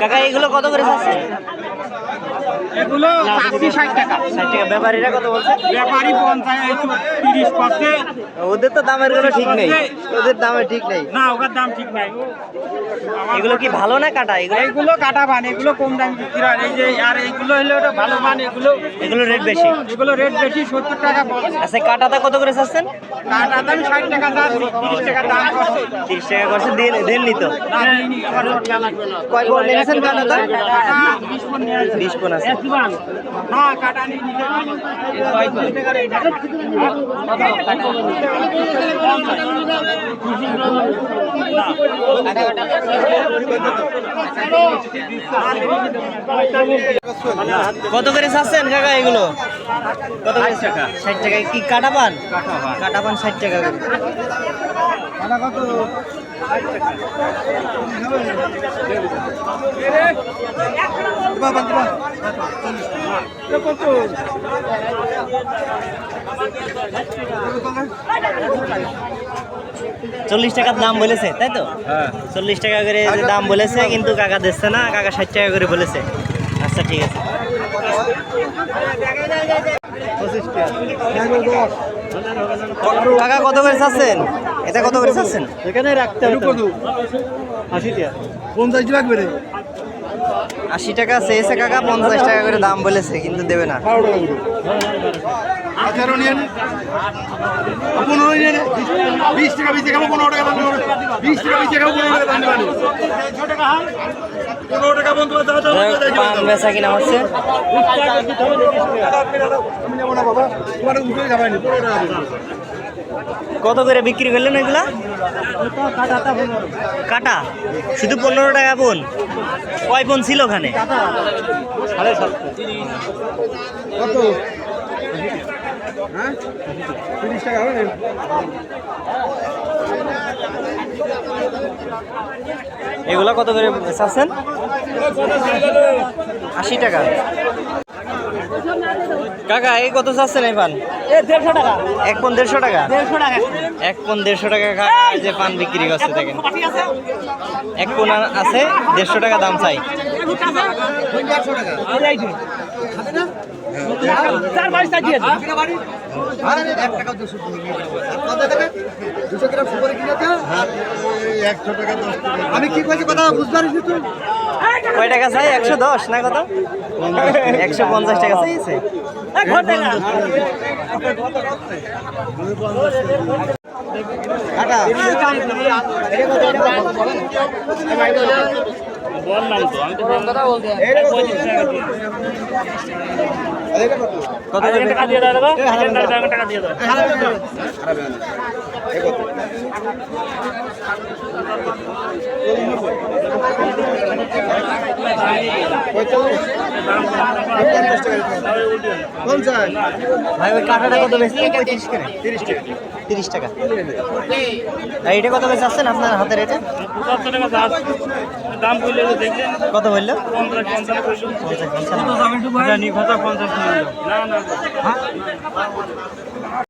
কাকা এগুলো কত করে চাচ্ছেন? এগুলো আশি ষাট টাকা। ষাট টাকা। ব্যাপারীরা কত বলছে? ব্যাপারী পঞ্চাশ তো তিরিশ পাচ্ছে। ওদের তো দামের কোনো ঠিক নেই। ওদের দামের ঠিক নেই। না ওটার দাম ঠিক নাই। এগুলো কি ভালো না কাটা? এগুলো এইগুলো কাটা বান এগুলো কম দাম বিক্রি হয়। এই যে আর এইগুলো হলো ওটা ভালো মান এগুলো এগুলো রেট বেশি। এগুলো রেট বেশি সত্তর টাকা বলছে। আচ্ছা কাটাটা কত করে চাচ্ছেন? কাটা দাম ষাট টাকা দাম তিরিশ টাকা দাম করছে। তিরিশ টাকা করছে দিন দিন নিত না দিইনি, আবার লাগবে না। কয় পণ নিয়েছেন কাটাটা? কাটা বিশ পন নিয়ে আসবে। বিশ পণ আছে। কত করে চাচ্ছেন কাকা এগুলো? কত করে? টাকা। ষাট টাকা কি কাটা পান? কাটা পান। ষাট টাকা করে। চল্লিশ টাকার দাম বলেছে তাই তো? চল্লিশ টাকা করে যে দাম বলেছে কিন্তু কাকা দিচ্ছে না কাকা ষাট টাকা করে বলেছে। আচ্ছা ঠিক আছে। কাকা কত করে চাচ্ছেন? এটা কত করে চাচ্ছেন? এখানে রাখতে হবে। পঞ্চাশ লাগবে রে। আশি টাকা চেয়েছে কাকা পঞ্চাশ টাকা করে দাম বলেছে কিন্তু দেবে না। আঠারো পনেরো বিশ টাকা বিশ টাকা পনেরো টাকা দাম বিশ টাকা বিশ টাকা পনেরো টাকা দাম দেবে পনেরো টাকা বন্ধু দাও দাও দাও, দাও, পান বেচা কিনা হচ্ছে। আমি যাব না বাবা। তোমার উঠে যাবাই পনেরো টাকা দেবে কত করে বিক্রি করলেন এগুলা কাটা শুধু পনেরো টাকা বোন কয় বোন ছিল ওখানে? কত? হ্যাঁ? টাকা হবে? এগুলা কত করে চাচ্ছেন? আশি টাকা। কাকা এই কত চাচ্ছেন এই পান? দেড়শো টাকা। এক পন দেড়শো টাকা? দেড়শো টাকা। এক পন দেড়শো টাকা কাকা যে পান বিক্রি করছে দেখেন। এক পন আছে দেড়শো টাকা দাম চাই। আমি কি কইছি কথা বুঝতে পারিস তুই? কয় টাকা চাই? একশো দশ না কত? একশো পঞ্চাশ টাকা চাইছে। কত করে? পঞ্চাশ ভাই ওই কাঁটাটা কত বেশি পঁয়ত্রিশ করে। তিরিশ টাকা। তিরিশ টাকা। এটা কত বেশি আসছেন আপনার হাতের এটা দাম বললে কত বলল পঞ্চাশ পঞ্চাশ পঞ্চাশ না না